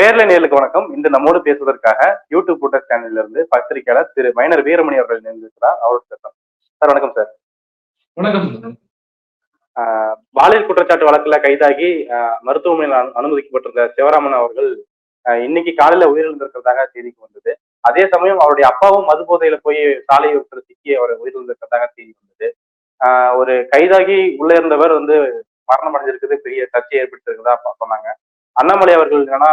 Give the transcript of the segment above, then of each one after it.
பேர்ல நேர்களுக்கு வணக்கம். இன்று நம்மோடு பேசுவதற்காக யூடியூப் புட்டர் சேனல்ல இருந்து பத்திரிகையாளர் திரு மைனர் வீரமணி அவர்கள் நினைந்திருக்கிறார் அவரோட பேசுறோம் சார் வணக்கம் சார். வணக்கம் ஆஹ் பாலியல் குற்றச்சாட்டு வழக்குல கைதாகி மருத்துவமனையில் அனு- அனுமதிக்கப்பட்டிருந்த சிவராமன் அவர்கள் இன்னைக்கு காலையில உயிரிழந்திருக்கிறதாக செய்திக்கு வந்தது. அதே சமயம் அவருடைய அப்பாவும் மது போதையில போய் சாலை விபத்தில் சிக்கி அவர் உயிரிழந்திருக்கிறதாக செய்தி வந்தது. ஒரு கைதாகி உள்ள இருந்தவர் வந்து மரணம் அடைஞ்சிருக்குது. பெரிய சர்ச்சை ஏற்பட்டிருக்கிறதா ப- சொன்னாங்க. அண்ணாமலை அவர்கள் என்னன்னா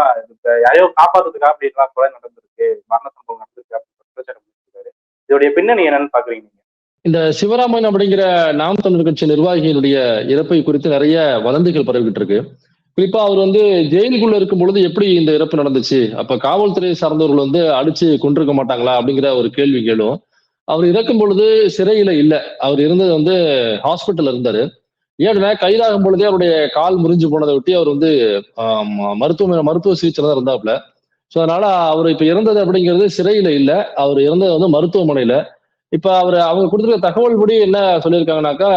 யாரையோ காப்பாத்துறதுக்காக அப்படின்னா கொலை நடந்திருக்கு மரண சம்பவம் நடந்திருக்கு அப்படின்னு குற்றச்சாட்டு பண்ணிருக்காரு இதோடைய பின்னணி என்னன்னு பாக்குறீங்க இந்த சிவராமன் அப்படிங்கிற நாம் தமிழர் கட்சி நிர்வாகிகளுடைய இறப்பை குறித்து நிறைய வதந்திகள் பரவிக்கிட்டு இருக்கு. குறிப்பா அவர் வந்து ஜெயிலுக்குள்ள இருக்கும் பொழுது எப்படி இந்த இறப்பு நடந்துச்சு? அப்ப காவல்துறை சார்ந்தவர்கள் வந்து அடிச்சு கொண்டிருக்க மாட்டாங்களா அப்படிங்கிற ஒரு கேள்வி கேளும். அவர் இறக்கும் பொழுது சிறையில இல்ல. அவர் இருந்தது வந்து ஹாஸ்பிட்டல் இருந்தாரு. ஏன்னா கைதாகும் பொழுதே அவருடைய கால் முறிஞ்சு போனதை ஒட்டி அவர் வந்து மருத்துவ மருத்துவமனை மருத்துவ சிகிச்சை தான் இருந்தாப்ல ஸோ அதனால அவர் இப்ப இறந்தது அப்படிங்கிறது சிறையில இல்ல. அவர் இறந்தது வந்து மருத்துவமனையில. இப்ப அவர் அவங்க கொடுத்துருக்க தகவல் படி என்ன சொல்லியிருக்காங்கனாக்கா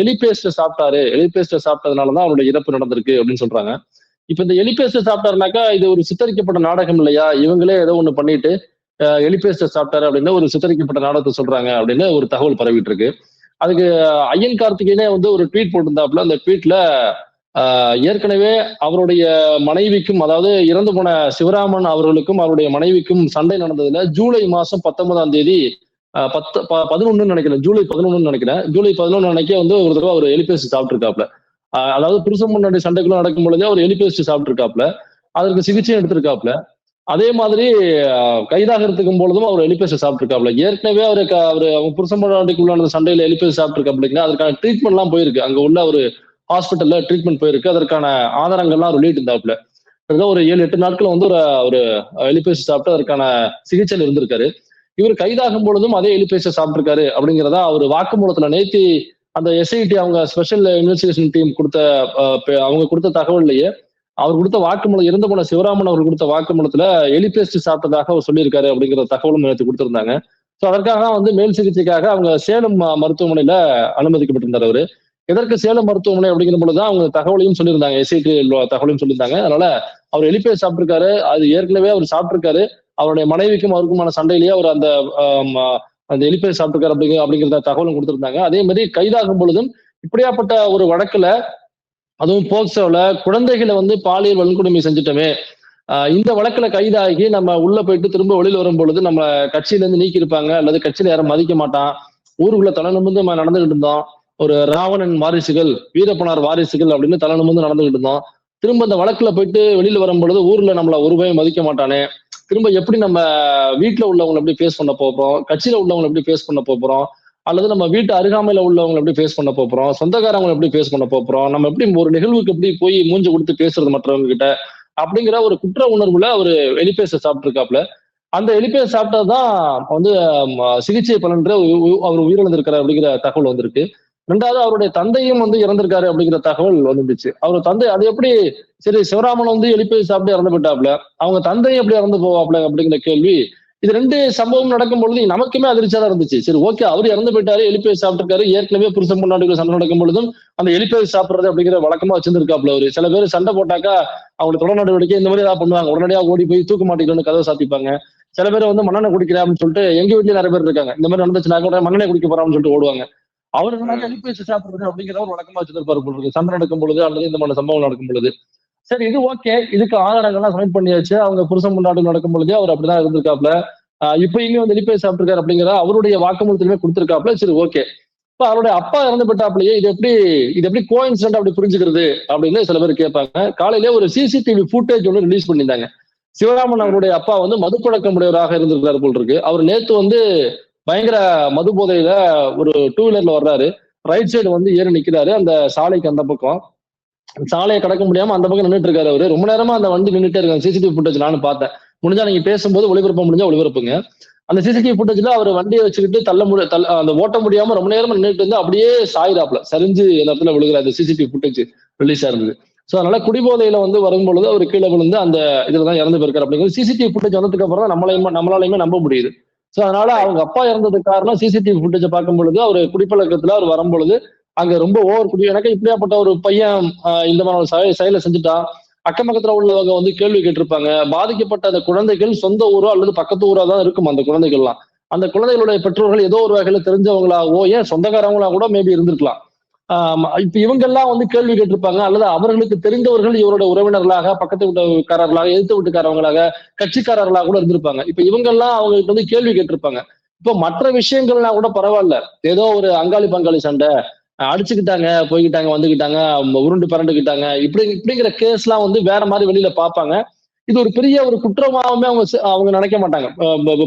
எலி பேஸ்ட் சாப்பிட்டாரு. எலி பேஸ்ட் சாப்பிட்டதுனாலதான் அவருடைய இறப்பு நடந்திருக்கு அப்படின்னு சொல்றாங்க. இப்ப இந்த எலி பேஸ்ட் சாப்பிட்டாருனாக்கா இது ஒரு சித்தரிக்கப்பட்ட நாடகம் இல்லையா? இவங்களே ஏதோ ஒண்ணு பண்ணிட்டு அஹ், எலி பேஸ்ட் சாப்பிட்டாரு அப்படின்னு ஒரு சித்தரிக்கப்பட்ட நாடகத்தை சொல்றாங்க அப்படின்னு ஒரு தகவல் பரவிட்டு இருக்கு. அதுக்கு ஐயன் கார்த்திகேயனே வந்து ஒரு ட்வீட் போட்டிருந்தாப்புல அந்த ட்வீட்ல ஏற்கனவே அவருடைய மனைவிக்கும் அதாவது இறந்து போன சிவராமன் அவர்களுக்கும் அவருடைய மனைவிக்கும் சண்டை நடந்ததுல ஜூலை மாசம் பத்தொன்பதாம் தேதி பத்து ப- பதினொன்னு நினைக்கிறேன் ஜூலை பதினொன்னு நினைக்கிறேன். ஜூலை பதினொன்னு அன்னைக்கு வந்து ஒரு தடவை அவர் எலிபேஸ்ட் சாப்பிட்டுருக்காப்ல அதாவது புருஷன் முன்னாடி சண்டைக்குள்ள நடக்கும் பொழுதே அவர் எலிபேஸ்ட் சாப்பிட்டுருக்காப்ல அதற்கு சிகிச்சையும் எடுத்திருக்காப்ல அதே மாதிரி கைதாக இருக்கும் பொழுதும் அவர் எலிபேஸ்ட் சாப்பிட்டுருக்காப்ல ஏற்கனவே அவரு அவர் அவங்க புருஷன் சண்டையில எலிபேசி சாப்பிட்டுருக்காப்ல அதற்கான ட்ரீட்மெண்ட் எல்லாம் போயிருக்கு. அங்க உள்ள ஒரு ஹாஸ்பிட்டல்ல ட்ரீட்மெண்ட் போயிருக்கு. அதற்கான ஆதாரங்கள்லாம் அவர் வெளியிட்டிருந்தாப்ல கிட்டத்தட்ட ஒரு ஏழு எட்டு நாட்கள் வந்து ஒரு ஒரு எலிபேசி சாப்பிட்டு அதற்கான சிகிச்சையில் இருந்திருக்காரு. இவர் கைதாகும் பொழுதும் அதே எலிபேஸ்ட சாப்பிட்டிருக்காரு அப்படிங்கிறதா அவர் வாக்குமூலத்துல நேத்தி அந்த எஸ்ஐடி அவங்க ஸ்பெஷல் இன்வெஸ்டிகேஷன் டீம் கொடுத்த அவங்க கொடுத்த தகவல்லையே அவர் கொடுத்த வாக்குமூலம் இறந்து போன சிவராமன் அவர் கொடுத்த வாக்குமூலத்துல எலிபேஸ்ட் சாப்பிட்டதாக அவர் சொல்லியிருக்காரு அப்படிங்கிற தகவலும் நேற்று கொடுத்திருந்தாங்க. ஸோ அதற்காக தான் வந்து மேல் சிகிச்சைக்காக அவங்க சேலம் ம- மருத்துவமனையில அனுமதிக்கப்பட்டிருந்தார் அவரு. எதற்கு சேலம் மருத்துவமனை அப்படிங்கிற பொழுதுதான் அவங்க தகவலையும் சொல்லியிருந்தாங்க. இசைக்கு தகவலையும் சொல்லியிருந்தாங்க. அதனால அவர் எலிபேஸ்ட் சாப்பிட்டிருக்காரு. அது ஏற்கனவே அவர் சாப்பிட்டிருக்காரு. அவருடைய மனைவிக்கும் அவருக்குமான சண்டையிலேயே அவர் அந்த அந்த எலிபேஸ் சாப்பிட்டிருக்காரு அப்படிங்கிற அப்படிங்கிற தகவலும் கொடுத்திருந்தாங்க. அதே மாதிரி கைதாகும் பொழுதும் இப்படியாப்பட்ட ஒரு வழக்குல அதுவும் போக்சோல குழந்தைகளை வந்து பாலியல் வன்கொடுமை செஞ்சுட்டோமே. இந்த வழக்குல கைதாகி நம்ம உள்ள போயிட்டு திரும்ப வெளியில் வரும் பொழுது நம்ம கட்சியில இருந்து நீக்கி இருப்பாங்க அல்லது கட்சியில யாரும் மதிக்க மாட்டான். ஊருக்குள்ள தலை நிமிர்ந்து நம்ம நடந்துகிட்டு இருந்தோம். ஒரு ராவணன் வாரிசுகள் வீரப்பனார் வாரிசுகள் அப்படின்னு தலை நிமிர்ந்து நடந்துகிட்டு இருந்தோம். திரும்ப இந்த வழக்குல போயிட்டு வெளியில வரும் பொழுது ஊர்ல நம்மள ஒரு மதிக்க மாட்டானே. திரும்ப எப்படி நம்ம வீட்டுல உள்ளவங்களை எப்படி ஃபேஸ் பண்ண போறோம்? கட்சியில உள்ளவங்களை எப்படி ஃபேஸ் பண்ண போறோம்? அல்லது நம்ம வீட்டு அருகாமையில உள்ளவங்களை எப்படி ஃபேஸ் பண்ண போறோம்? சொந்தக்காரங்களை எப்படி ஃபேஸ் பண்ண போறோம்? நம்ம எப்படி ஒரு நிகழ்வுக்கு எப்படி போய் மூஞ்சி கொடுத்து பேசுறது மற்றவங்க கிட்ட? அப்படிங்கிற ஒரு குற்ற உணர்வுல அவர் எலிபேச சாப்பிட்டுருக்காப்ல அந்த எலிபேஸ் சாப்பிட்டதுதான் வந்து சிகிச்சை பலன்ற உ- உ- அவர் உயிரிழந்திருக்கிறார் அப்படிங்கிற தகவல் வந்திருக்கு. ரெண்டாவது அவருடைய தந்தையும் வந்து இறந்திருக்காரு அப்படிங்கிற தகவல் வந்துருச்சு அவர் தந்தை அது எப்படி சரி சிவராமன் வந்து எலிபேஸ் சாப்பிட்டு இறந்து போயிட்டாப்ல அவங்க தந்தையும் எப்படி இறந்து போவாப்ல அப்படிங்கிற கேள்வி இது ரெண்டு சம்பவம் நடக்கும் பொழுது நமக்குமே அதிர்ச்சியா தான் இருந்துச்சு. சரி ஓகே அவர் இறந்து போயிட்டாரு எலிபேஸ் சாப்பிட்டிருக்காரு. ஏற்கனவே புருஷன் முன்னாடி சண்டை நடக்கும் பொழுதும் அந்த எலிபேஸ் சாப்பிடுறது அப்படிங்கிற வழக்கமா வச்சிருந்திருக்காப்ல அவரு. சில பேர் சண்டை போட்டாக்கா அவங்களுக்கு தொடர் நடவடிக்கை இந்த மாதிரி ஏதாவது பண்ணுவாங்க. உடனடியா ஓடி போய் தூக்க மாட்டிக்கணும்னு கதவை சாத்திப்பாங்க. சில பேர் வந்து மண்ணெண்ணெய் குடிக்கிறேன் அப்படின்னு சொல்லிட்டு எங்க வீட்லயே நிறைய பேர் இருக்காங்க. இந்த மாதிரி நடந்துச்சுனாக்க உடனே மண்ணெண்ணெய் குடிக்க போறான்னு சொல்லிட்டு ஓடுவாங்க. அவர் என்ன சாப்பிடுறது அப்படிங்கிற ஒரு வழக்கமா வச்சிருப்பாரு சண்டை நடக்கும் பொழுது அல்லது இந்த மாதிரி சம்பவம் நடக்கும் பொழுது. சரி இது ஓகே இதுக்கு ஆதாரங்கள்லாம் சப்மிட் பண்ணியாச்சு. அவங்க புருஷன் முன்னாடி நடக்கும் பொழுது அவர் அப்படிதான் இருந்திருக்காப்ல ஆஹ் இப்ப இங்க வந்து எலிபேஸ் சாப்பிட்டிருக்காரு அப்படிங்கிற அவருடைய வாக்குமூலத்திலுமே கொடுத்திருக்காப்ல சரி ஓகே இப்ப அவருடைய அப்பா இறந்து போட்டாப்லயே இது எப்படி இது எப்படி கோயின்சிடென்ட் அப்படி புரிஞ்சுக்கிறது அப்படின்னு சில பேர் கேட்பாங்க. காலையிலே ஒரு சிசிடிவி ஃபுட்டேஜ் ஒன்று ரிலீஸ் பண்ணியிருந்தாங்க. சிவராமன் அவருடைய அப்பா வந்து மதுப்பழக்கம் உடையவராக இருந்திருக்காரு போல் இருக்கு. அவர் நேத்து வந்து பயங்கர மது போதையில ஒரு டூ வீலர்ல வர்றாரு. ரைட் சைடு வந்து ஏறி நிக்கிறாரு. அந்த சாலைக்கு அந்த பக்கம். சாலையை கடக்க முடியாம அந்த பக்கம் நின்றுட்டு இருக்காரு அவரு. ரொம்ப நேரமா அந்த வண்டி நின்றுட்டே இருக்காங்க சிசிடிவி ஃபுட்டேஜ் நானும் பார்த்தேன். முடிஞ்சா நீங்க பேசும்போது ஒளிபரப்ப முடிஞ்சா ஒளிபரப்புங்க. அந்த சிசிடிவி ஃபுட்டேஜ்ல அவர் வண்டியை வச்சுக்கிட்டு தள்ள முடிய தள்ள அந்த ஓட்ட முடியாம ரொம்ப நேரமா நின்றுட்டு இருந்து அப்படியே சாயிராப்ல சரிஞ்சு அந்த இடத்துல விழுகிற அந்த சிசிடிவி ஃபுட்டேஜ் ரிலீஸ் ஆயிருந்தது சோ அதனால குடிபோதையில வந்து வரும்பொழுது அவர் கீழே விழுந்து அந்த இதுல தான் இறந்து போயிருக்காரு அப்படிங்கிறது சிசிடிவி ஃபுட்டேஜ் வந்ததுக்கு அப்புறம் தான் நம்மளையுமே நம்மளாலையுமே நம்ப முடியுது. சோ அதனால அவங்க அப்பா இறந்ததுக்கு காரணம் சிசிடிவி ஃபுட்டேஜ் பார்க்கும் பொழுது அவர் குடிப்பழக்கத்துல அவர் வரும்பொழுது அங்க ரொம்ப ஓவர் குடி எனக்கு இப்படியாப்பட்ட ஒரு பையன் இந்த மாதிரி ஒரு செயலை செஞ்சுட்டான். அக்கம் பக்கத்துல உள்ளவங்க வந்து கேள்வி கேட்டிருப்பாங்க. பாதிக்கப்பட்ட அந்த குழந்தைகள் சொந்த ஊரோ அல்லது பக்கத்து ஊரோ தான் இருக்கும் அந்த குழந்தைகள்லாம்? அந்த குழந்தைகளுடைய பெற்றோர்கள் ஏதோ ஒரு வகையில தெரிஞ்சவங்களாவோ ஏன் சொந்தக்காரங்களா கூட மேபி இருந்திருக்கலாம். ஆஹ் இப்ப இவங்கெல்லாம் வந்து கேள்வி கேட்டிருப்பாங்க. அல்லது அவர்களுக்கு தெரிந்தவர்கள் இவரோட உறவினர்களாக பக்கத்து வீட்டுக்காரர்களாக எதிர்த்து வீட்டுக்காரவங்களாக கட்சிக்காரர்களாக கூட இருந்திருப்பாங்க. இப்ப இவங்கெல்லாம் அவங்களுக்கு வந்து கேள்வி கேட்டிருப்பாங்க. இப்போ மற்ற விஷயங்கள்னா கூட பரவாயில்ல. ஏதோ ஒரு அங்காளி பங்காளி சண்டை அடிச்சுக்கிட்டாங்க போய்கிட்டாங்க வந்துகிட்டாங்க உருண்டு பரண்டுக்கிட்டாங்க. இப்படி இப்படிங்கிற கேஸ்லாம் வந்து வேற மாதிரி வெளியில பார்ப்பாங்க. இது ஒரு பெரிய ஒரு குற்றமாகவுமே அவங்க அவங்க நினைக்க மாட்டாங்க.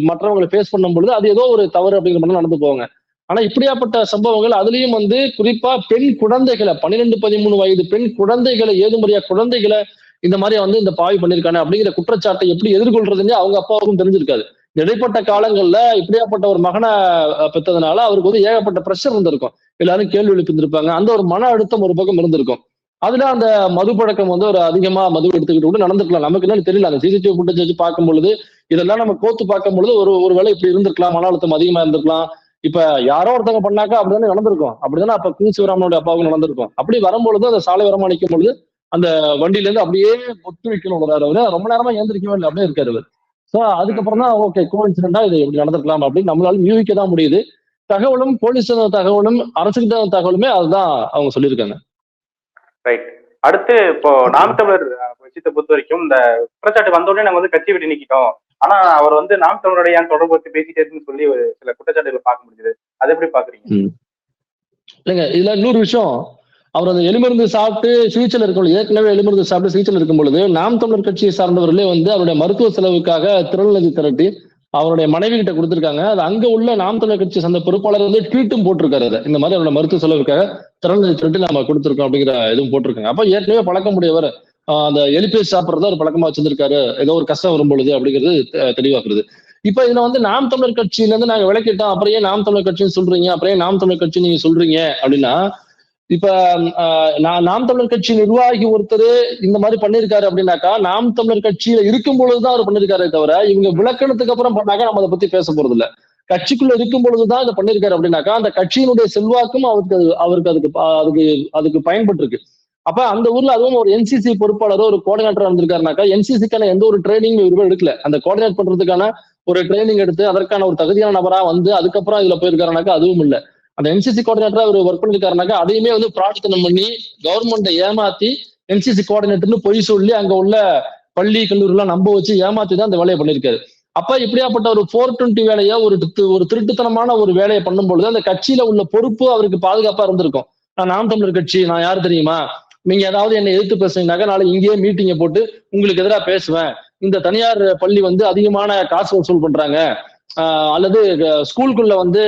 மற்றவங்களை ஃபேஸ் பண்ணும் பொழுது அது ஏதோ ஒரு தவறு அப்படிங்கிற மாதிரி நடந்து போவாங்க ஆனா இப்படியாப்பட்ட சம்பவங்கள் அதுலயும் வந்து குறிப்பா பெண் குழந்தைகளை பன்னிரெண்டு பதிமூணு வயது பெண் குழந்தைகளை ஏதுமறியா குழந்தைகளை இந்த மாதிரி வந்து இந்த பாவி பண்ணியிருக்காங்க அப்படிங்கிற குற்றச்சாட்டை எப்படி எதிர்கொள்றதுன்னு அவங்க அப்பாவுக்கும் தெரிஞ்சிருக்காது. இடைப்பட்ட காலங்கள்ல இப்படியாப்பட்ட ஒரு மகனை பெற்றதுனால அவருக்கு வந்து ஏகப்பட்ட ப்ரெஷர் இருந்திருக்கும். எல்லாரும் கேள்வி எழுப்பியிருந்திருப்பாங்க. அந்த ஒரு மன அழுத்தம் ஒரு பக்கம் இருந்திருக்கும். அதுல அந்த மது பழக்கம் வந்து ஒரு அதிகமா மது எடுத்துக்கிட்டு கூட நடந்திருக்கலாம். நமக்கு என்னன்னு தெரியல. அந்த சிசிடிவி ஃபுட்டேஜ் வச்சு பார்க்கும் பொழுது இதெல்லாம் நம்ம கோத்து பார்க்கும் பொழுது ஒரு ஒரு வேளை இப்படி இருந்திருக்கலாம். மன அழுத்தம் அதிகமா இருந்திருக்கலாம். இப்ப யாரோ ஒருத்தவங்க பண்ணாக்கா அப்படிதானே நடந்திருக்கும். அப்படிதானே அப்ப கு சிவராமனுடைய அப்பாவுக்கு நடந்திருக்கும். அப்படி வரும்பொழுது அந்த சாலை ஓரமா பொழுது அந்த வண்டியில இருந்து அப்படியே ஒத்து வைக்கணும் ரொம்ப நேரமா ஏந்திரிக்கவே இல்லை. அப்படியே இருக்காரு சோ அதுக்கப்புறம் தான் ஓகே கோயின்சிடென்டா இது இப்படி நடந்திருக்கலாம் அப்படின்னு நம்மளால யூகிக்க தான் முடியுது. தகவலும் போலீஸ் தகவலும் அரசுக்கு தகுந்த தகவலுமே அதுதான் அவங்க சொல்லியிருக்காங்க. ரைட் அடுத்து இப்போ நாம் தமிழர் விஷயத்தை பொறுத்த வரைக்கும் இந்த குற்றச்சாட்டு வந்த உடனே நாங்க வந்து கட்சி விட்டு நீக்கிட்டோம். ஆனா அவர் வந்து நாம் தமிழருடைய தொடர்பு வச்சு பேசிட்டே இருக்குன்னு சொல்லி ஒரு சில குற்றச்சாட்டுகளை பார்க்க முடியுது அதை எப்படி பாக்குறீங்க இல்லைங்க இதுல இன்னொரு விஷயம். அவர் அந்த எலுமருந்து சாப்பிட்டு சிகிச்சையில் இருக்கும் ஏற்கனவே எலுமருந்து சாப்பிட்டு சிகிச்சையில் இருக்கும் பொழுது நாம் தமிழர் கட்சியை சார்ந்தவர்களே வந்து அவருடைய மருத்துவ செலவுக்காக திருநெல்வேலி திரட்டி அவருடைய மனைவி கிட்ட கொடுத்திருக்காங்க. அது அங்க உள்ள நாம் தமிழர் கட்சி சார்ந்த பொறுப்பாளர் வந்து ட்வீட்டும் போட்டிருக்காரு அதை. இந்த மாதிரி அவரோட மருத்துவ செலவுக்காக திருநெல்வேலி திரட்டி நம்ம கொடுத்திருக்கோம் அப்படிங்கிற இதுவும் போட்டிருக்காங்க. அப்ப ஏற்கனவே பழக்கம் உடையவர் அந்த எலிபேஸ் சாப்பிட்றத ஒரு பழக்கமா வச்சிருக்காரு ஏதோ ஒரு கஷ்டம் வரும்பொழுது அப்படிங்கிறது தெளிவாக்குறது. இப்ப இதுல வந்து நாம் தமிழர் கட்சியில இருந்து நாங்க விளக்கிட்டோம். அப்புறம் ஏன் நாம் தமிழர் கட்சின்னு சொல்றீங்க? அப்புறம் ஏன் நாம் தமிழர் கட்சி நீங்க சொல்றீங்க? அப்படின்னா இப்ப ஆஹ், நான் நாம் தமிழர் கட்சி நிர்வாகி ஒருத்தர் இந்த மாதிரி பண்ணிருக்காரு அப்படின்னாக்கா நாம் தமிழர் கட்சியில இருக்கும் பொழுதுதான் அவர் பண்ணிருக்காரே தவிர இவங்க விளக்கணத்துக்கு அப்புறம் பண்ணாக்கா நம்ம அதை பத்தி பேச போறது இல்ல கட்சிக்குள்ள இருக்கும் பொழுதுதான் இதை பண்ணிருக்காரு அப்படின்னாக்கா அந்த கட்சியினுடைய செல்வாக்கும் அவருக்கு அது- அவருக்கு அதுக்கு அதுக்கு அதுக்கு பயன்பட்டு இருக்கு அப்ப அந்த ஊர்ல அதுவும் ஒரு என்சிசி பொறுப்பாளரோ ஒரு கோஆர்டினேட்டர் இருந்திருக்காருனாக்கா என்சிசிக்கான எந்த ஒரு ட்ரைனிங் இவரும் எடுக்கல. அந்த கோஆர்டினேட் பண்றதுக்கான ஒரு ட்ரைனிங் எடுத்து அதற்கான ஒரு தகுதியான நபரா வந்து அதுக்கப்புறம் இதுல போயிருக்காருனாக்கா அதுவும் இல்லை. அந்த என்சிசி கோஆர்டினேட்டரா அவர் ஒர்க் பண்ணிருக்காருனாக்கா அதையுமே வந்து பிரார்த்தனை பண்ணி கவர்மெண்ட்டை ஏமாத்தி என்சிசி கோஆர்டினேட்டர்னு பொய் சொல்லி அங்க உள்ள பள்ளி கல்லூரிலாம் நம்ப வச்சு ஏமாத்தி தான் அந்த வேலையை பண்ணியிருக்காரு அப்ப இப்படியாப்பட்ட ஒரு ஃபோர் டுவெண்ட்டி வேலையை ஒரு ஒரு திருட்டுத்தனமான ஒரு வேலையை பண்ணும் பொழுது அந்த கட்சியில உள்ள பொறுப்பு அவருக்கு பாதுகாப்பா இருந்திருக்கும். நான் நாம் தமிழர் கட்சி நான் யார் தெரியுமா? நீங்க ஏதாவது என்னை எதிர்த்து பேசுனீங்கன்னாக்கா நாளை இங்கேயே மீட்டிங்கை போட்டு உங்களுக்கு எதிராக பேசுவேன். இந்த தனியார் பள்ளி வந்து அதிகமான காசு வசூல் பண்றாங்க. அல்லது ஸ்கூலுக்குள்ள வந்து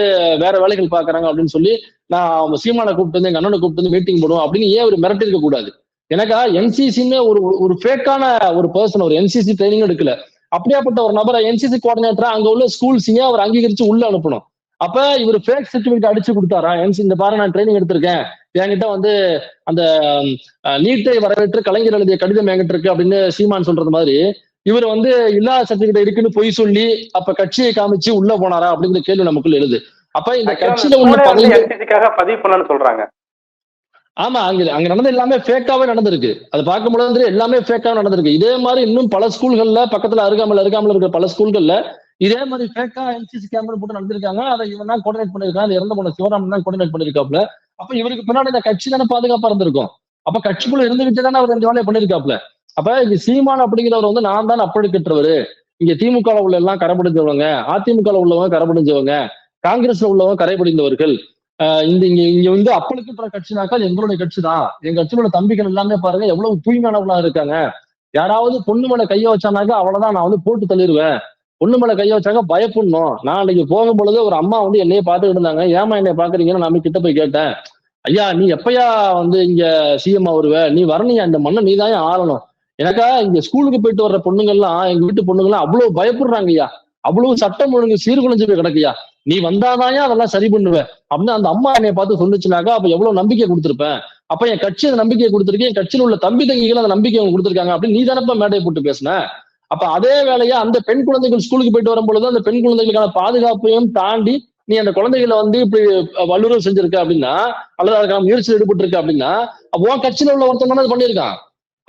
வேற வேலைகள் பாக்குறாங்க அப்படின்னு சொல்லி நான் அவங்க சீமானை கூப்பிட்டு வந்து எங்க அண்ணனை கூப்பிட்டு வந்து மீட்டிங் போடுவோம் அப்படின்னு ஏன் ஒரு மிரட்டிருக்க கூடாது? எனக்கா என்சிசின்னு ஒரு ஒரு ஃபேக்கான ஒரு பர்சன் ஒரு என்சிசி ட்ரைனிங் எடுக்கல. அப்படியாப்பட்ட ஒரு நபரை என்சிசி கோஆர்டினேட்டரா அங்க உள்ள ஸ்கூல்ஸையும் அவர் அங்கீகரிச்சு உள்ள அனுப்பணும். அப்ப இவர் ஃபேக் சர்டிபிகேட் அடிச்சு கொடுத்தாரா? என்சி இந்த பாரு நான் ட்ரைனிங் எடுத்திருக்கேன். என்கிட்ட வந்து அந்த நீட்டை வரவேற்று கலைஞர் எழுதிய கடிதம் என்கிட்ட இருக்கு அப்படின்னு சீமான் சொல்றது மாதிரி இவர் வந்து இல்லாத சர்டிபிகேட் இருக்குன்னு பொய் சொல்லி அப்ப கட்சியை காமிச்சு உள்ள போனாரா அப்படிங்கிற கேள்வி நமக்குள்ள எழுது. அப்ப இந்த கட்சியில உள்ள பதிவு பண்ணலாம்னு சொல்றாங்க. ஆமா அங்க அங்க நடந்தது எல்லாமே ஃபேக்காவே நடந்திருக்கு. அது பார்க்கும் பொழுது எல்லாமே ஃபேக்காவே நடந்திருக்கு. இதே மாதிரி இன்னும் பல ஸ்கூல்கள்ல பக்கத்துல அருகாமல் அருகாமல் இருக்கிற பல ஸ்கூல்கள்ல இதே மாதிரி ஃபேக்கா என்சிசி கேமரா போட்டு நடந்திருக்காங்க. அதை இவன் தான் கோஆர்டினேட் பண்ணிருக்கான் அது இறந்து போன சிவராமன் தான் கோஆர்டினேட் பண்ணிருக்காப்ல அப்ப இவருக்கு பின்னாடி இந்த கட்சி தானே பாதுகாப்பா இருந்திருக்கும். அப்ப கட்சிக்குள்ள இருந்துகிட்டு தானே அவர் இந்த வேலையை பண்ணிருக்காப்ல அப்ப சீமான் அப்படிங்கிறவர் வந்து நான் தான் அப்படி கட்டுறவரு இங்க திமுக உள்ள எல்லாம் கரைபிடிஞ்சவங்க அதிமுக உள்ளவங்க கரைபிடிஞ்சவங்க காங்கிரஸ்ல உள்ளவங்க கரைபிடிந்தவர்கள். இந்த இங்க இங்க வந்து அப்பளுக்குன்ற கட்சினாக்கா எங்களுடைய கட்சி தான் எங்க கட்சியோட தம்பிகள் எல்லாமே பாருங்க எவ்வளவு தூய்மையானவங்களா இருக்காங்க. யாராவது பொண்ணு மேல கைய வச்சானாக்கா அவ்வளவுதான் நான் வந்து போட்டு தள்ளிடுவேன் பொண்ணு மேல கைய வச்சாக்க பயப்படணும். நான் அன்னைக்கு போகும் பொழுது ஒரு அம்மா வந்து என்னைய பார்த்துட்டு இருந்தாங்க. ஏமா என்னைய பாக்குறீங்கன்னு நான் கிட்ட போய் கேட்டேன். ஐயா நீ எப்பயா வந்து இங்க சிஎம் வருவ? நீ வரணியா? இந்த மண்ணை நீ தான் ஆளணும்? எனக்கா இங்க ஸ்கூலுக்கு போயிட்டு வர்ற பொண்ணுங்கள்லாம் எங்க வீட்டு பொண்ணுங்கள்லாம் அவ்வளவு பயப்படுறாங்கய்யா. அவ்வளவு சட்டம் ஒழுங்கு சீர்குலைஞ்சு போய் கிடக்குயா நீ வந்தாதாயா அதெல்லாம் சரி பண்ணுவ. அப்படின்னு அந்த அம்மா என்னை பார்த்து சொன்னுச்சுனாக்கா அப்ப எவ்வளவு நம்பிக்கை கொடுத்துருப்பேன். அப்ப என் கட்சி அந்த நம்பிக்கையை கொடுத்துருக்கேன் என் கட்சியில் உள்ள தம்பி தங்கிகள் அந்த நம்பிக்கை அவங்க கொடுத்திருக்காங்க அப்படின்னு நீ தானப்ப மேடையை போட்டு பேசின? அப்ப அதே வேலையா அந்த பெண் குழந்தைகள் ஸ்கூலுக்கு போயிட்டு வரும்பொழுது அந்த பெண் குழந்தைகளுக்கான பாதுகாப்பையும் தாண்டி நீ அந்த குழந்தைகளை வந்து இப்படி வல்லுறவு செஞ்சிருக்க அப்படின்னா அல்லது அதுக்கான முயற்சியில் ஈடுபட்டு இருக்க அப்படின்னா உன் கட்சியில உள்ள ஒருத்தன் தானே பண்ணியிருக்கான்.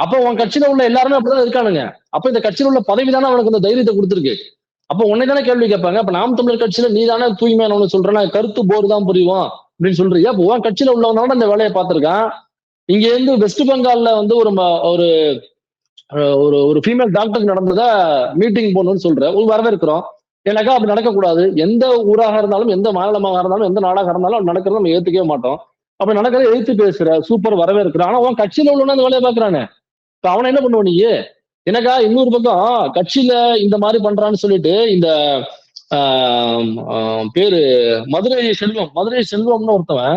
அப்ப உன் கட்சியில உள்ள எல்லாருமே அப்படிதான் இருக்கானுங்க. அப்ப இந்த கட்சியில உள்ள பதவி தானே அவனுக்கு இந்த தைரியத்தை கொடுத்துருக்கு. அப்ப உன்னை தானே கேள்வி கேட்பாங்க. அப்ப நாம் தமிழர் கட்சியில நீ தானே தூய்மையானவனு சொல்ற நான் கருத்து போர் தான் புரியும் அப்படின்னு சொல்றியா அப்ப உன் கட்சியில உள்ளவனோட இந்த வேலையை பார்த்திருக்கான். இங்க இருந்து வெஸ்ட் பெங்கால்ல வந்து ஒரு ம- ஒரு ஒரு ஒரு ஃபீமேல் டாக்டர் நடந்ததா மீட்டிங் போகணும்னு சொல்ற. வரவேற்கிறோம். எனக்கா அப்படி நடக்கக்கூடாது. எந்த ஊராக இருந்தாலும் எந்த மாநிலமாக இருந்தாலும் எந்த நாடாக இருந்தாலும் நடக்கிறத நம்ம ஏத்துக்கவே மாட்டோம். அப்ப நடக்கிறத எழுத்து பேசுற சூப்பர் வரவேற்கிற. ஆனா உன் கட்சியில உள்ளவன அந்த வேலையை பாக்குறானே இப்ப அவனை என்ன பண்ணுவ நீ? எனக்கா இன்னொரு பக்கம் கட்சியில இந்த மாதிரி பண்றான்னு சொல்லிட்டு இந்த ஆஹ் ஆஹ் பேரு மதுரை செல்வம் மதுரை செல்வம்னு ஒருத்தவன்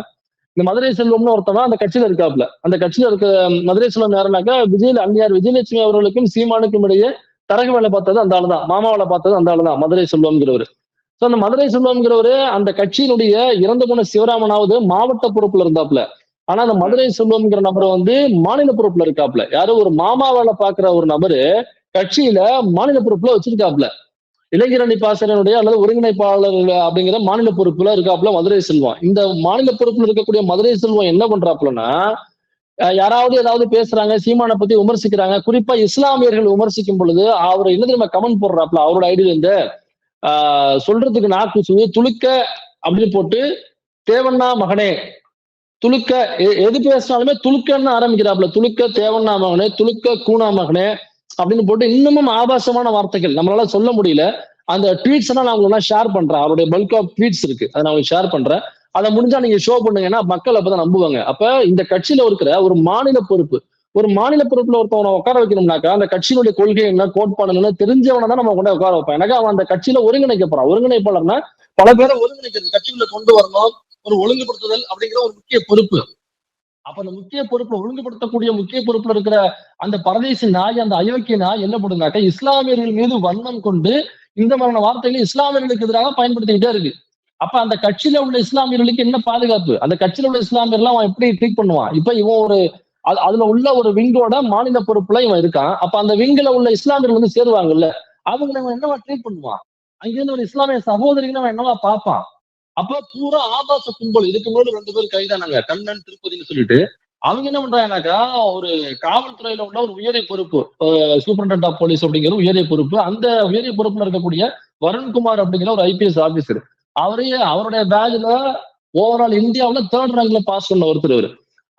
இந்த மதுரை செல்வம்னு ஒருத்தவன் அந்த கட்சியில இருக்காப்ல அந்த கட்சியில இருக்க மதுரை செல்வம் யாருனாக்கா விஜய் அன்னியார் விஜயலட்சுமி அவர்களுக்கும் சீமானுக்கும் இடையே தரகு வேலை பார்த்தது அந்த ஆளுதான். மாமா வேலை பார்த்தது அந்த ஆளுதான் மதுரை செல்வம்ங்கிறவர். சோ அந்த மதுரை செல்வம்ங்கிறவரு அந்த கட்சியினுடைய இறந்து போன சிவராமனாவது மாவட்ட பொறுப்புல இருந்தாப்ல ஆனா அந்த மதுரை செல்வம்ங்கிற நபர் வந்து மாநில பொறுப்புல இருக்காப்ல. யாரோ ஒரு மாமா வேலை பாக்குற ஒரு நபரு கட்சியில மாநில பொறுப்புல வச்சிருக்காப்ல. இளைஞரணி பாசனுடைய அல்லது ஒருங்கிணைப்பாளர் அப்படிங்கிற மாநில பொறுப்புல இருக்காப்புல மதுரை செல்வம். இந்த மாநில பொறுப்புல இருக்கக்கூடிய மதுரை செல்வம் என்ன பண்றாப்புலன்னா யாராவது ஏதாவது பேசுறாங்க சீமானை பத்தி விமர்சிக்கிறாங்க குறிப்பா இஸ்லாமியர்கள் விமர்சிக்கும் பொழுது அவர் என்ன தெரியுமா கமெண்ட் போடுறாப்புல அவரோட ஐடியில இருந்து ஆஹ் சொல்றதுக்கு நாக்கு துளுக்க அப்படின்னு போட்டு தேவண்ணா மகனே துளுக்க எ- எது பேசினாலுமே துளுக்கன்னு ஆரம்பிக்கிறாப்புல. துளுக்க தேவண்ணா மகனே துளுக்க கூணா மகனே அப்படின்னு போட்டு இன்னமும் ஆபாசமான வார்த்தைகள். நம்மளால சொல்ல முடியல. அந்த ட்வீட்ஸ் எல்லாம் நான் உங்களுக்கு ஷேர் பண்றேன். அவருடைய பல்க் ஆஃப் ட்வீட்ஸ் இருக்கு. அதை நான் உங்களுக்கு ஷேர் பண்றேன். அதை முடிஞ்சா நீங்க ஷோ பண்ணுங்கன்னா மக்கள் அப்பதான் நம்புவாங்க. அப்ப இந்த கட்சியில இருக்கிற ஒரு மாநில பொறுப்பு ஒரு மாநில பொறுப்புல ஒருத்தவனை உட்கார வைக்கணும்னாக்கா அந்த கட்சியினுடைய கொள்கை என்ன கோட்பாடு என்ன தெரிஞ்சவனை தான் நம்ம கொண்டு உட்கார வைப்பான் எனக்கு அவன் அந்த கட்சியில ஒருங்கிணைக்க போறான். ஒருங்கிணைப்பாளர்னா பல பேரை ஒருங்கிணைக்கிறது கட்சிக்குள்ள கொண்டு வரணும். ஒரு ஒழுங்குபடுத்துதல் அப்படிங்கிற ஒரு முக்கிய பொறுப்பு. அப்ப அந்த முக்கிய பொறுப்பை ஒழுங்குபடுத்தக்கூடிய முக்கிய பொறுப்புல இருக்கிற அந்த பரதேசி நாய் அந்த அயோக்கிய நாய் என்ன பண்ணுனாக்கா இஸ்லாமியர்கள் மீது வன்மம் கொண்டு இந்த மாதிரியான வார்த்தைகளை இஸ்லாமியர்களுக்கு எதிராக பயன்படுத்திக்கிட்டே இருக்கு. அப்ப அந்த கட்சியில உள்ள இஸ்லாமியர்களுக்கு என்ன பாதுகாப்பு? அந்த கட்சியில உள்ள இஸ்லாமியர்லாம் அவன் எப்படி ட்ரீட் பண்ணுவான்? இப்ப இவன் ஒரு அதுல உள்ள ஒரு விங்கோட மாநில பொறுப்புல இவன் இருக்கான். அப்ப அந்த விங்கில உள்ள இஸ்லாமியர்கள் வந்து சேருவாங்கல்ல அவங்களை இவன் என்னவா ட்ரீட் பண்ணுவான்? அங்கிருந்து ஒரு இஸ்லாமிய சகோதரிகளை அவன் என்னவா பார்ப்பான்? அப்ப பூரா ஆபாச கும்பல். இதுக்கு முன்னாடி ரெண்டு பேர் கைதானாங்க. கண்ணன் திருப்பதின்னு சொல்லிட்டு. அவங்க என்ன பண்றாங்கனாக்கா ஒரு காவல்துறையில உள்ள ஒரு உயரிய பொறுப்பு சூப்பரண்ட் ஆஃப் போலீஸ் அப்படிங்கிற உயரிய பொறுப்பு. அந்த உயரிய பொறுப்புல இருக்கக்கூடிய வருண்குமார் அப்படிங்கிற ஒரு ஐபிஎஸ் ஆபீசர் அவரையே அவருடைய பேஜ்ல ஓவரால் இந்தியாவுல தேர்ட் ரேங்க்ல பாஸ் பண்ண ஒருத்தர் அவரு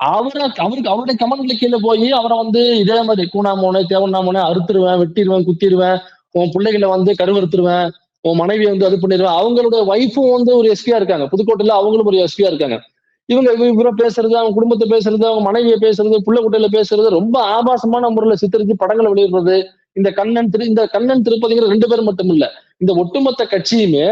அவரை அவருக்கு அவருடைய கமெண்ட்ல கீழே போய் அவரை வந்து இதே மாதிரி கூணாமோனே தேவண்ணாமோனே அறுத்துருவேன் வெட்டிடுவேன் குத்திடுவேன் உன் பிள்ளைகளை வந்து கருவறுத்துருவேன். உன் மனைவி வந்து அது பண்ணிடுவேன் அவங்களோட ஒய்ஃபும் வந்து ஒரு எஸ்பியா இருக்காங்க. புதுக்கோட்டையில அவங்களும் ஒரு எஸ்பியா இருக்காங்க. இவங்க இவரை பேசுறது அவங்க குடும்பத்தை பேசுறது அவங்க மனைவியை பேசுறது புள்ள குட்டையில பேசுறது ரொம்ப ஆபாசமான முறையில சித்தரிச்சு படங்களை வெளியிடுறது. இந்த கண்ணன் திரு இந்த கண்ணன் திருப்பதிங்கிற ரெண்டு பேர் மட்டும் இல்ல இந்த ஒட்டுமொத்த கட்சியுமே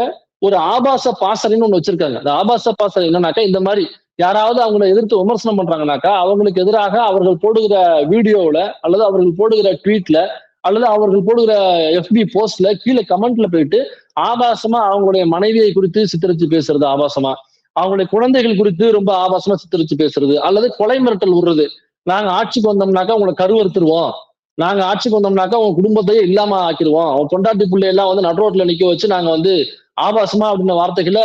ஒரு ஆபாச பாசறைன்னு ஒண்ணு வச்சிருக்காங்க. அந்த ஆபாச பாசறை என்னன்னாக்கா இந்த மாதிரி யாராவது அவங்களை எதிர்த்து விமர்சனம் பண்றாங்கனாக்கா அவங்களுக்கு எதிராக அவர்கள் போடுகிற வீடியோவில் அல்லது அவர்கள் போடுகிற ட்வீட்ல அல்லது அவர்கள் போடுகிற எஃபி போஸ்ட்ல கீழே கமெண்ட்ல போயிட்டு ஆபாசமா அவங்களுடைய மனைவியை குறித்து சித்தரிச்சு பேசுறது ஆபாசமா? அவங்களுடைய குழந்தைகள் குறித்து ரொம்ப ஆபாசமா சித்தரிச்சு பேசுறது? அல்லது கொலை மிரட்டல் விடுறது? நாங்க ஆட்சிக்கு வந்தோம்னாக்கா உங்களை கருவறுத்துருவோம். நாங்க ஆட்சிக்கு வந்தோம்னாக்கா உங்க குடும்பத்தையே இல்லாம ஆக்கிடுவோம் அவன் பொண்டாட்டி பிள்ளை எல்லாம் வந்து நடுரோட்ல நிக்க வச்சு நாங்க வந்து ஆபாசமா அப்படின்ற வார்த்தைகளை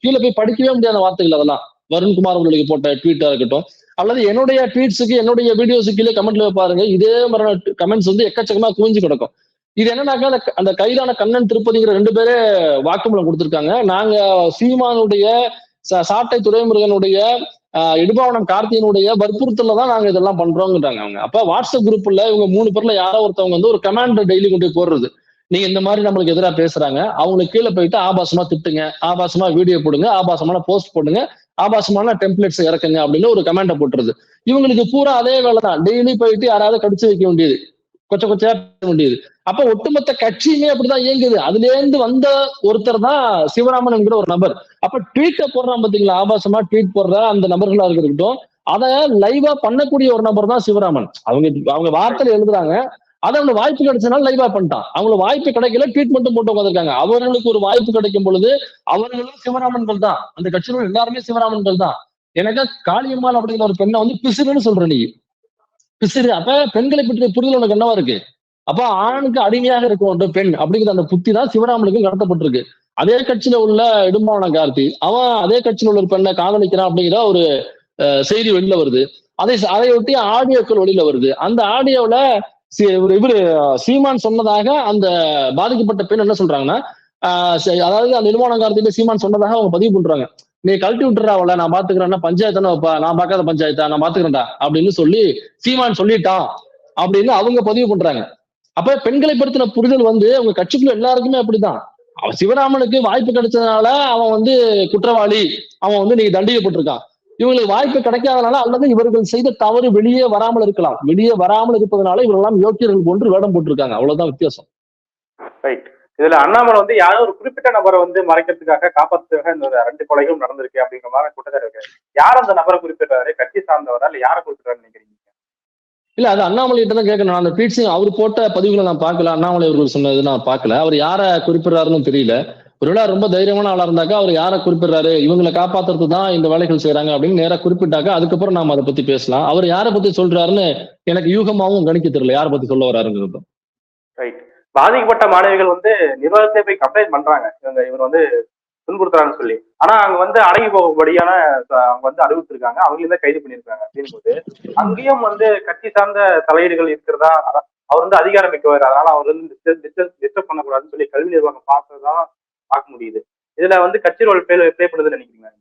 கீழே போய் படிக்கவே முடியாத வார்த்தைகள் அதெல்லாம். வருண்குமார் அவர்களுக்கு போட்ட ட்வீட்டா இருக்கட்டும். அல்லது என்னுடைய ட்வீட்ஸுக்கு என்னுடைய வீடியோஸுக்கு கீழே கமெண்ட்ல பாருங்க. இதே மாதிரியான கமெண்ட்ஸ் வந்து எக்கச்சக்கமா குவிஞ்சு கிடக்கும். இது என்னன்னாக்கா அந்த அந்த கைதான கண்ணன் திருப்பதிங்கிற ரெண்டு பேரே வாக்குமூலம் கொடுத்திருக்காங்க. நாங்க சீமானுடைய சாட்டை துறைமுருகனுடைய ஆஹ், இடுபாவனம் கார்த்தியனுடைய வற்புறுத்தல தான் நாங்க இதெல்லாம் பண்றோங்கிறாங்க அவங்க. அப்ப வாட்ஸ்அப் குரூப்ல இவங்க மூணு பேர்ல யாரோ ஒருத்தவங்க வந்து ஒரு கமாண்ட் டெய்லி கொண்டு போடுறது. நீங்க இந்த மாதிரி நம்மளுக்கு எதிராக பேசுறாங்க. அவங்களுக்கு கீழே போயிட்டு ஆபாசமா திட்டுங்க. ஆபாசமா வீடியோ போடுங்க. ஆபாசமான போஸ்ட் போடுங்க. ஆபாசமான டெம்ப்ளேட்ஸ் இறக்குங்க அப்படின்னு ஒரு கமெண்ட போட்டுருது. இவங்களுக்கு பூரா அதே வேலை தான் டெய்லி போயிட்டு யாராவது கடிச்சு வைக்க வேண்டியது. கொச்ச கொச்சையா பேச வேண்டியது. அப்ப ஒட்டுமொத்த கட்சியுமே அப்படிதான் இயங்குது. அதுல இருந்து வந்த ஒருத்தர் தான் சிவராமன் என்கிற ஒரு நபர். அப்ப ட்வீட்டை போடுறான் பாத்தீங்களா? ஆபாசமா ட்வீட் போடுற அந்த நபர்களா இருக்கட்டும். அதை லைவா பண்ணக்கூடிய ஒரு நபர் தான் சிவராமன். அவங்க அவங்க வார்த்தையில எழுதுறாங்க. அதை அவங்க வாய்ப்பு கிடைச்சனால லைவா பண்ணிட்டான். அவங்களுக்கு வாய்ப்பு கிடைக்கல ட்ரீட்மெண்ட்டும் போட்டு உட்காந்துருக்காங்க அவர்களுக்கு ஒரு வாய்ப்பு கிடைக்கும் பொழுது அவர்களும் சிவராமன்கள் தான். அந்த கட்சியில எல்லாருமே சிவராமன்கள் தான். எனக்கு காளியம்மாள் அப்படிங்கிற ஒரு பெண்ணை வந்து பிசுறுன்னு சொல்ற நீ. பிசுறு. அப்ப பெண்களை பற்றிய புரிதல் உனக்கு என்னவா இருக்கு? அப்ப ஆணுக்கு அடிமையாக இருக்க வேண்டும் பெண் அப்படிங்கிற அந்த புத்தி தான் சிவராமனுக்கும் கடத்தப்பட்டிருக்கு. அதே கட்சியில உள்ள இடும்பாவன கார்த்தி அவன் அதே கட்சியில உள்ள ஒரு பெண்ணை காதலிக்கிறான் அப்படிங்கிற ஒரு அஹ், செய்தி வெளியில வருது. அதை அதை ஒட்டி ஆடியோக்கள் வெளியில வருது. அந்த ஆடியோல இவரு சீமான் சொன்னதாக அந்த பாதிக்கப்பட்ட பெண் என்ன சொல்றாங்கன்னா சரி, அதாவது அந்த நிர்மாணங்காரத்திட்ட சீமான் சொன்னதாக அவங்க பதிவு பண்றாங்க. நீ கழட்டி விட்டுறா அவள நான் பாத்துக்கிறேன்னா பஞ்சாயத்தானே வைப்பா? நான் பார்க்காத பஞ்சாயத்தா? நான் பாத்துக்கிறேன்டா அப்படின்னு சொல்லி சீமான் சொல்லிட்டான் அப்படின்னு அவங்க பதிவு பண்றாங்க. அப்ப பெண்களை படுத்தின புரிதல் வந்து அவங்க கட்சிக்குள்ள எல்லாருக்குமே அப்படிதான் அவன் சிவராமனுக்கு வாய்ப்பு கிடைச்சதுனால அவன் வந்து குற்றவாளி. அவன் வந்து நீங்க தண்டிக்கப்பட்டிருக்கான். இவங்களுக்கு வாய்ப்பு கிடைக்காதனால அல்லது இவர்கள் செய்த தவறு வெளியே வராமல் இருக்கலாம். வெளியே வராமல் இருப்பதனால இவரெல்லாம் யோக்கியர்கள் போன்று வேடம் போட்டிருக்காங்க. அவ்வளவுதான் வித்தியாசம். ரைட் இதுல அண்ணாமலை வந்து யாரோ ஒரு குறிப்பிட்ட நபரை வந்து மறைக்கிறதுக்காக காப்பாத்துறதுக்காக இந்த ரெண்டு கொலைகளும் நடந்திருக்கு அப்படிங்கிற மாதிரி குற்றச்சாட்டு யார் அந்த நபரை குறிப்பிட்டாரு கட்சி சார்ந்தவரா இல்ல யாரை குறிப்பிட்டாரு நினைக்கிறீங்க? இல்ல அது அண்ணாமலை கிட்ட தான் கேட்கணும். அந்த பீட் சிங் அவர் போட்ட பதிவுகளை நான் பார்க்கல. அண்ணாமலை அவர்கள் சொன்னது நான் பார்க்கல. அவர் யாரை குறிப்பிடுறாருன்னு தெரியல. ஒருவேளை ரொம்ப தைரியமான ஆளா இருந்தாக்கா அவர் யாரை குறிப்பிடுறாரு? இவங்களை காப்பாத்துறது தான் இந்த வேலைகள் செய்யறாங்க அப்படின்னு நேரா குறிப்பிட்டாக்க அதுக்கப்புறம் நாம அதை பத்தி பேசலாம். அவர் யாரை பத்தி சொல்றாருன்னு எனக்கு யூகமாவும் கணிக்க தெரியல. யாரை பத்தி சொல்ல வராருங்கிறது. ரைட் பாதிக்கப்பட்ட மாணவிகள் வந்து நிர்வாகத்தை போய் கம்ப்ளைண்ட் பண்றாங்க. இவங்க இவர் வந்து துன்புறுத்துறாங்கன்னு சொல்லி. ஆனா அங்க வந்து அடங்கி போகும்படியான அவங்க வந்து அறிவித்திருக்காங்க அவங்களையும் தான் கைது பண்ணியிருக்காங்க அப்படின்போது அங்கேயும் வந்து கட்சி சார்ந்த தலையீடுகள் இருக்கிறதா? அதான் அவர் வந்து அதிகாரம் மிக்கவர். அதனால அவர் வந்து டிஸ்டர்ப் பண்ணக்கூடாதுன்னு சொல்லி கல்வி நிர்வாகம் பார்த்ததுதான் பார்க்க முடியுது. இதுல வந்து கட்சி ரோல் பிளே பண்ணுதுன்னு நினைக்கிறீங்களா?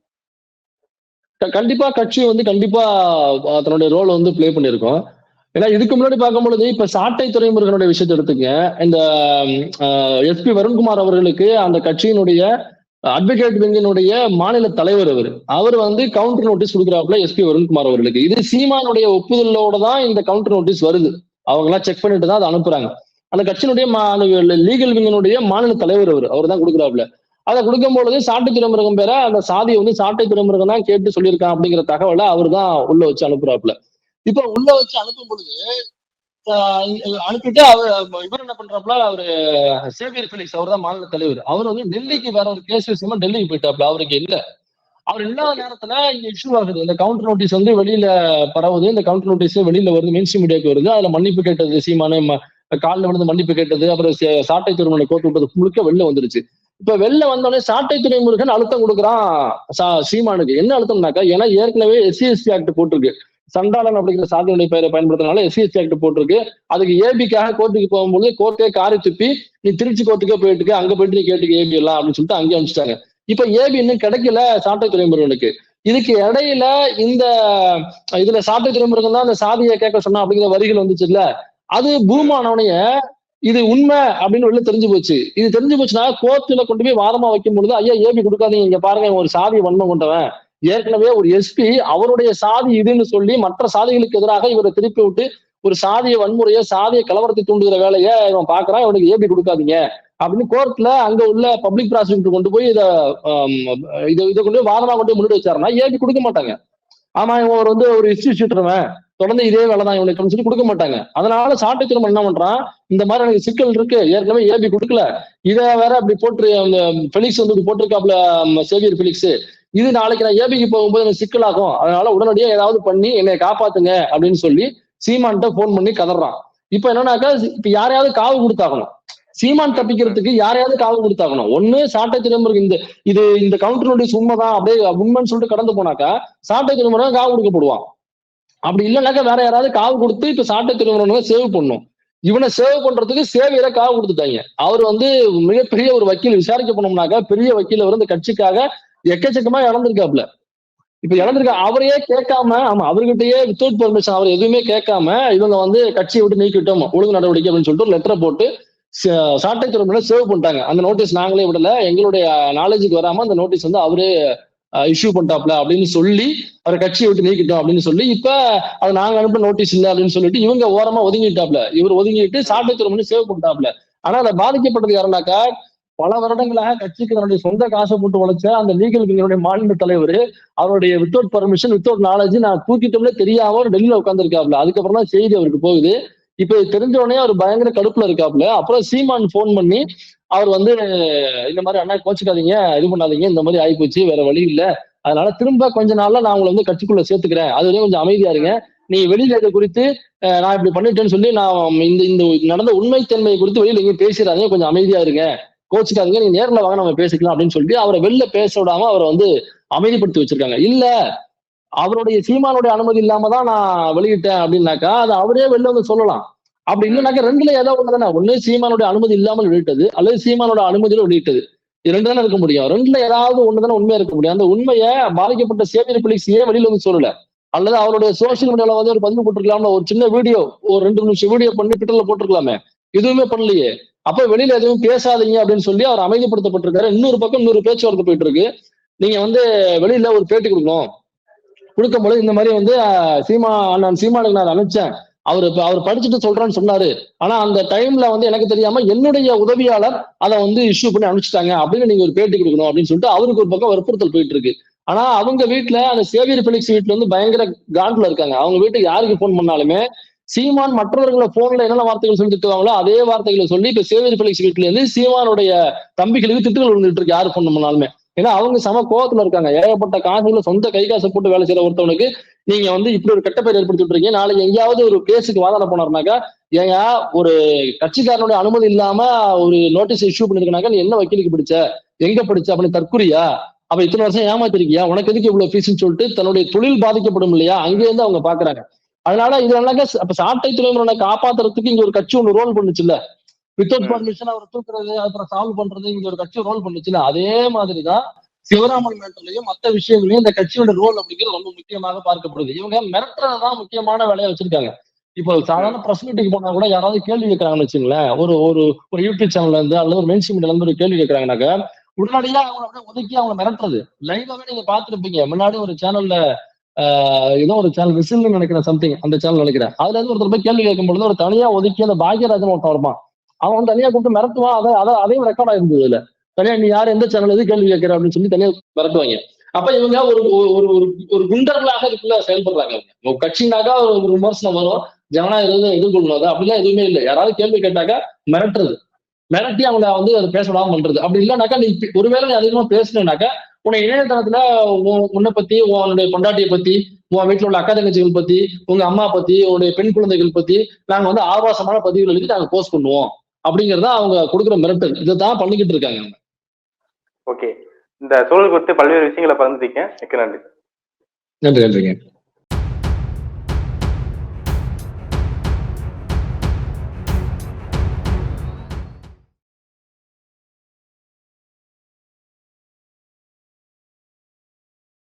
கண்டிப்பா கட்சி வந்து கண்டிப்பா தன்னுடைய ரோல் வந்து ப்ளே பண்ணியிருக்கோம். ஏன்னா இதுக்கு முன்னாடி பார்க்கும்பொழுது இப்ப சாட்டை துறைமுருகனுடைய விஷயத்தை எடுத்துக்க இந்த எஸ்பி வருண்குமார் அவர்களுக்கு அந்த கட்சியினுடைய அட்வொகேட் விங்கினுடைய மாநில தலைவர் அவர். அவர் வந்து கவுண்டர் நோட்டீஸ் கொடுக்குறாப்புல எஸ்பி வருண்குமார் அவர்களுக்கு. இது சீமானுடைய ஒப்புதலோட தான் இந்த கவுண்டர் நோட்டீஸ் வருது. அவங்க எல்லாம் செக் பண்ணிட்டு தான் அதை அனுப்புறாங்க. அந்த கட்சியினுடைய லீகல் விங்கனுடைய மாநில தலைவர் அவர். அவர் தான் கொடுக்குறாப்புல. அதை கொடுக்கும் பொழுது சாட்டை துறைமுருகன் பேர அந்த சாதியை வந்து சாட்டை துறைமுருகம் தான் கேட்டு சொல்லியிருக்கான் அப்படிங்கிற தகவலை அவர் தான் உள்ள வச்சு அனுப்புறாப்புல. இப்ப உள்ள வச்சு அனுப்பும் பொழுது அனுப்பிட்டு அவர் இவர் என்ன பண்றாப்புல அவரு சேவியர் பிலிக்ஸ் அவர் தான் மாநில தலைவர். அவர் வந்து டெல்லிக்கு வேற ஒரு கேஸ் விஷயமா டெல்லிக்கு போயிட்டாப்ல அவருக்கு இல்ல. அவர் இல்லாத நேரத்துல இங்க இஷ்யூ ஆகுது. இந்த கவுண்டர் நோட்டீஸ் வந்து வெளியில பரவுது. இந்த கவுண்டர் நோட்டீஸ் வெளியில வருது. மெயின்ஸ்ட்ரீம் மீடியாவுக்கு வருது. அதுல மன்னிப்பு கேட்டது சீமானு காலில் விழுந்து மன்னிப்பு கேட்டது அப்புறம் சாட்டை துறைமுறை கோத்து விட்டது முழுக்க வெளில வந்துருச்சு. இப்ப வெளில வந்தோடனே சாட்டை துறைமுருகன் அழுத்தம் கொடுக்குறான் சா- சீமானுக்கு. என்ன அழுத்தம்னாக்கா ஏன்னா ஏற்கனவே எஸ்சி எஸ்டி ஆக்ட் போட்டிருக்கு. சண்டாளன் அப்படிங்கிற சாதியுடைய பெயரை பயன்படுத்தினால எஸ்சி எஸ்டி ஆக்ட் போட்டிருக்கு. அதுக்கு ஏபிக்காக கோர்ட்டுக்கு போகும்போது கோர்ட்டே காரி துப்பி நீ திருச்சி கோர்ட்டுக்கே போயிட்டு அங்க போயிட்டு நீ கேட்டுக்க ஏபி எல்லாம் அப்படின்னு சொல்லிட்டு அங்கே அனுப்பிச்சிட்டாங்க. இப்ப ஏபி இன்னும் கிடைக்கல சாட்டை துறைமுருகனுக்கு. இதுக்கு இடையில இந்த இதுல சாட்டை துறைமுருகன் தான் அந்த சாதியை கேட்க சொன்னா அப்படிங்கிற வரிகள் வந்துச்சு இல்ல அது பூமானவனைய இது உண்மை அப்படின்னு வெளில தெரிஞ்சு போச்சு. இது தெரிஞ்சு போச்சுன்னா கோர்ட்டுல கொண்டு போய் வாதமா வைக்கும் பொழுது ஐயா ஏபி கொடுக்காதீங்க இங்க பாருங்க இவன் ஒரு சாதி வன்மம் கொண்டவன். ஏற்கனவே ஒரு எஸ்பி அவருடைய சாதி இதுன்னு சொல்லி மற்ற சாதிகளுக்கு எதிராக இவரை திருப்பி விட்டு ஒரு சாதிய வன்முறையை சாதிய கலவரத்தை தூண்டுகிற வேலையை இவன் பாக்குறான் இவனுக்கு ஏபி கொடுக்காதீங்க. அப்படின்னு கோர்ட்ல அங்க உள்ள பப்ளிக் ப்ராசிக்யூட்டர் கொண்டு போய் இதை இதை இதை கொண்டு போய் வாதமா கொண்டு போய் முன்னாடி வச்சாருன்னா ஏபி கொடுக்க மாட்டாங்க. ஆமா இவன் ஒரு வந்து ஒரு இன்ஸ்டியூட்டர்வன் தொடர்ந்து இதே வேலை தான் இவனுக்கு சொல்லி கொடுக்க மாட்டாங்க. அதனால சாட்டை திரும்ப என்ன பண்றான்? இந்த மாதிரி எனக்கு சிக்கல் இருக்கு. ஏற்கனவே ஏபி கொடுக்கல. இதை வேற அப்படி போட்டு அந்த பெலிக்ஸ் வந்து போட்டிருக்காப்ல சேவியர் பெலிக்ஸ் இது நாளைக்கு நான் ஏபிக்கு போகும்போது எனக்கு சிக்கலாகும் அதனால உடனடியா ஏதாவது பண்ணி என்னை காப்பாத்துங்க அப்படின்னு சொல்லி சீமான்கிட்ட போன் பண்ணி கதறான். இப்ப என்னன்னாக்கா இப்ப யாரையாவது காவு கொடுத்தாகணும். சீமான் தப்பிக்கிறதுக்கு யாரையாவது காவு கொடுத்தாகணும். ஒண்ணு சாட்டை திரும்ப இந்த இது இந்த கவுண்டர் நோட்டீஸ் உண்மைதான். அப்படியே உண்மைன்னு சொல்லிட்டு கடந்து போனாக்கா சாட்டை திரும்ப காவு கொடுக்கப்படுவான். அப்படி இல்லைனாக்கா வேற யாராவது காவு கொடுத்து இப்ப சாட்டை திருமணம் சேவ் பண்ணும் இவனை சேவ் பண்றதுக்கு சேவையில காவு கொடுத்துட்டாங்க. அவர் வந்து மிகப்பெரிய ஒரு வக்கீல் விசாரிக்க போனோம்னாக்கா பெரிய வக்கீல் அவர் இந்த கட்சிக்காக எக்கச்சக்கமா இழந்திருக்காப்ல இப்ப இழந்திருக்க அவரையே கேட்காம ஆமா அவர்கிட்டயே வித்தவுட் பர்மிஷன் அவர் எதுவுமே கேட்காம இவங்க வந்து கட்சியை விட்டு நீக்கிட்டோம் ஒழுங்கு நடவடிக்கை அப்படின்னு சொல்லிட்டு ஒரு லெட்டரை போட்டு ச- சாட்டை திருமணம் சேவ் பண்ணிட்டாங்க. அந்த நோட்டீஸ் நாங்களே விடல. எங்களுடைய நாலேஜுக்கு வராம அந்த நோட்டீஸ் வந்து அவரே இஷ்யூ பண்ணிட்டாப்ல அப்படின்னு சொல்லி அவர் கட்சியை விட்டு நீக்கிட்டோம் அப்படின்னு சொல்லி இப்ப அது நாங்க அனுப்பின நோட்டீஸ் இல்லை அப்படின்னு சொல்லிட்டு இவங்க ஓரமா ஒதுங்கிட்டாப்ல இவர் ஒதுங்கிட்டு சாட்டை திருமணம் சேவ் பண்ணிட்டாப்ல ஆனா அதை பாதிக்கப்பட்டது யாருனாக்கா பல வருடங்களாக கட்சிக்கு தன்னுடைய சொந்த காசை போட்டு உழைச்ச அந்த லீகல் விங்களுடைய மாநில தலைவர் அவருடைய வித்தவுட் பர்மிஷன் வித்தவுட் நாலேஜ் நான் தூக்கிட்டோம்னே தெரியாம டெல்லியில உட்காந்துருக்காப்ல அதுக்கப்புறம் தான் செய்தி அவருக்கு போகுது. இப்ப தெரிஞ்ச உடனே அவர் பயங்கர கடுப்புல இருக்காப்ல அப்புறம் சீமான் ஃபோன் பண்ணி அவர் வந்து இந்த மாதிரி அண்ணா கோச்சுக்காதீங்க இது பண்ணாதீங்க இந்த மாதிரி ஆயிப்போச்சு வேற வழி இல்ல. அதனால திரும்ப கொஞ்ச நாள்ல நான் உங்களை வந்து கட்சிக்குள்ள சேர்த்துக்கிறேன். அது வரையும் கொஞ்சம் அமைதியா இருங்க. நீ வெளியில இதை குறித்து நான் இப்படி பண்ணிட்டேன்னு சொல்லி நான் இந்த இந்த நடந்த உண்மைத்தன்மையை குறித்து வெளியில எங்கேயும் பேசிடாதீங்க. கொஞ்சம் அமைதியா இருங்க. கோச்சுக்காதீங்க. நீங்க நேர்ல வாங்க நம்ம பேசிக்கலாம் அப்படின்னு சொல்லி அவரை வெளில பேச விடாம அவரை வந்து அமைதிப்படுத்தி வச்சிருக்காங்க. இல்ல அவருடைய சீமானுடைய அனுமதி இல்லாம தான் நான் வெளியிட்டேன் அப்படின்னாக்கா அது அவரே வெளில வந்து சொல்லலாம். அப்படி இல்லைனாக்கா ரெண்டுல ஏதோ ஒண்ணு தானே. ஒண்ணு சீமானுடைய அனுமதி இல்லாமல் வெளியிட்டது அல்லது சீமானோட அனுமதியில வெளியிட்டது. இது ரெண்டு தானே இருக்க முடியும். ரெண்டுல ஏதாவது ஒண்ணு தானே உண்மையா இருக்க முடியும். அந்த உண்மையை பாதிக்கப்பட்ட சேவியர் பிலிக்ஸ் வெளியில வந்து சொல்லல. அல்லது அவருடைய சோசியல் மீடியால வந்து ஒரு பதிவு போட்டிருக்கலாம்ல ஒரு சின்ன வீடியோ ஒரு ரெண்டு நிமிஷம் வீடியோ பண்ணி ட்விட்டர்ல போட்டிருக்கலாமே. எதுவுமே பண்ணலையே. அப்ப வெளியில எதுவும் பேசாதீங்க அப்படின்னு சொல்லி அவர் அமைதிப்படுத்தப்பட்டிருக்காரு. இன்னொரு பக்கம் இன்னொரு பேச்சுவார்த்தை போயிட்டு இருக்கு. நீங்க வந்து வெளியில ஒரு பேட்டி கொடுக்கணும். கொடுக்கும்போது இந்த மாதிரி வந்து சீமா அண்ணன் சீமானுக்கு நான் அனுப்பிச்சேன். அவர் அவர் படிச்சுட்டு சொல்றான்னு சொன்னாரு. ஆனா அந்த டைம்ல வந்து எனக்கு தெரியாம என்னுடைய உதவியாளர் அதை வந்து இஷ்யூ பண்ணி அனுப்பிச்சிட்டாங்க அப்படின்னு நீங்க ஒரு பேட்டி கொடுக்கணும் அப்படின்னு சொல்லிட்டு அவருக்கு ஒரு பக்கம் வற்புறுத்தல் போயிட்டு இருக்கு. ஆனா அவங்க வீட்டுல அந்த சேவியர் பிலிக்ஸ் வீட்டுல வந்து பயங்கர காண்ட்ல இருக்காங்க. அவங்க வீட்டுக்கு யாருக்கு ஃபோன் பண்ணாலுமே சீமான் மற்றவர்களை போன்ல என்னென்ன வார்த்தைகள் சொல்லி திட்டுவாங்களோ அதே வார்த்தைகளை சொல்லி இப்ப சேவியர் பிலிக்ஸ் வீட்டுல இருந்து சீமானுடைய தம்பிகளுக்கு திட்டுகள் விழுந்துட்டு இருக்கு. யாரு ஃபோன் பண்ணாலுமே. ஏன்னா அவங்க சம கோவத்துல இருக்காங்க. ஏகப்பட்ட காசுல சொந்த கை காசை போட்டு வேலை செய்யற ஒருத்தவனுக்கு நீங்க வந்து இப்படி ஒரு கெட்ட பேர் ஏற்படுத்தி விட்டுறீங்க நாளைக்கு எங்கேயாவது ஒரு கேஸுக்கு வாதாட போனாருனாக்கா ஏங்க ஒரு கட்சிக்காரனுடைய அனுமதி இல்லாம ஒரு நோட்டீஸ் இஷ்யூ பண்ணிருக்கனாக்கா நீ என்ன வக்கீலுக்கு பிடிச்ச? எங்க பிடிச்ச? அப்படின்னு தற்குறியா அப்ப இத்தனை வருஷம் ஏமாத்திருக்கியா? உனக்கு எதுக்கு இவ்வளவு ஃபீஸ்ன்னு சொல்லிட்டு தன்னுடைய தொழில் பாதிக்கப்படும் இல்லையா? அங்கே இருந்து அவங்க பாக்குறாங்க. அதனால இது அப்ப சாட்டை துறைமுறை காப்பாத்துறதுக்கு இங்க ஒரு கட்சி ஒன்று ரோல் பண்ணுச்சுல்ல? வித்தவுட் பர்மிஷன் அவர் தூக்குறது அப்புறம் சால்வ் பண்றது இங்க ஒரு கட்சி ரோல் பண்ணுச்சுல்ல அதே மாதிரிதான் சிவராமன் மேட்டர்லயும் மத்த விஷயங்களையும் இந்த கட்சியோட ரோல் அப்படிங்கிறது ரொம்ப முக்கியமாக பார்க்கப்படுது. இவங்க மிரட்டுறதுதான் முக்கியமான வேலையா வச்சிருக்காங்க. இப்போ சாதாரண பிரஸ் மீட்டுக்கு போனா கூட யாராவது கேள்வி கேட்கறாங்கன்னு வச்சுங்களேன் ஒரு ஒரு ஒரு யூடியூப் சேனல்ல இருந்து அல்லது ஒரு மெயின் மீடியால இருந்து ஒரு கேள்வி கேட்கறாங்கனாக்கா உடனடியா அவங்கள அப்படியே ஒதுக்கி அவங்க மிரட்டுறது. லைவாவே நீங்க பாத்துருப்பீங்க முன்னாடி ஒரு சேனல்ல ஏதோ ஒரு சேனல் விசில்னு நினைக்கிறேன் சம்திங் அந்த சேனல் நினைக்கிறேன். அதுல இருந்து ஒருத்தர் போய் கேள்வி கேட்கும் பொழுது ஒரு தனியா ஒதுக்கி அந்த பாக்யராஜன் ஒருத்தன் இருப்பான் அவன் வந்து தனியா கூப்பிட்டு மிரட்டுவான். அதை அதை அதையும் ரெக்கார்ட் ஆயிருந்தது இதுல. தனியா நீ யார்? எந்த சேனல் எது கேள்வி கேட்கிற? அப்படின்னு சொல்லி தனியா மிரட்டுவாங்க. அப்ப இவங்க ஒரு ஒரு ஒரு ஒரு குண்டர்களாக இதுக்குள்ள செயல்படுறாங்க அவங்க. ஒரு கட்சினாக்கா ஒரு விமர்சனம் வரும். ஜனநாயகம் எதுவும் எதிர்கொள்ளணும் அப்படிலாம் எதுவுமே இல்லை. யாராவது கேள்வி கேட்டாக்கா மிரட்டுறது. மிரட்டி அவங்கள வந்து அதை பேச விடாம பண்றது. அப்படி இல்லைனாக்கா நீ ஒருவேளை நீ அதிகமா பேசினாக்கா உன்னை இணையதளத்துல உன்- உன்னை பத்தி உன்னுடைய பொண்டாட்டியை பத்தி உன் வீட்டில் உள்ள அக்கா தங்கச்சிகள் பத்தி உங்க அம்மா பத்தி உன்னுடைய பெண் குழந்தைகள் பத்தி நாங்க வந்து ஆபாசமான பதிவுகள் எழுதி நாங்க போஸ்ட் பண்ணுவோம். அப்படிங்கறத அவங்க கொடுக்குற மிரட்டல். இதை தான் பண்ணிக்கிட்டு இருக்காங்க அவங்க. ஓகே. இந்த சூழல் குறித்து பல்வேறு விஷயங்களை பகிர்ந்துட்டீங்க. மிக்க நன்றி. நன்றி நன்றிங்க.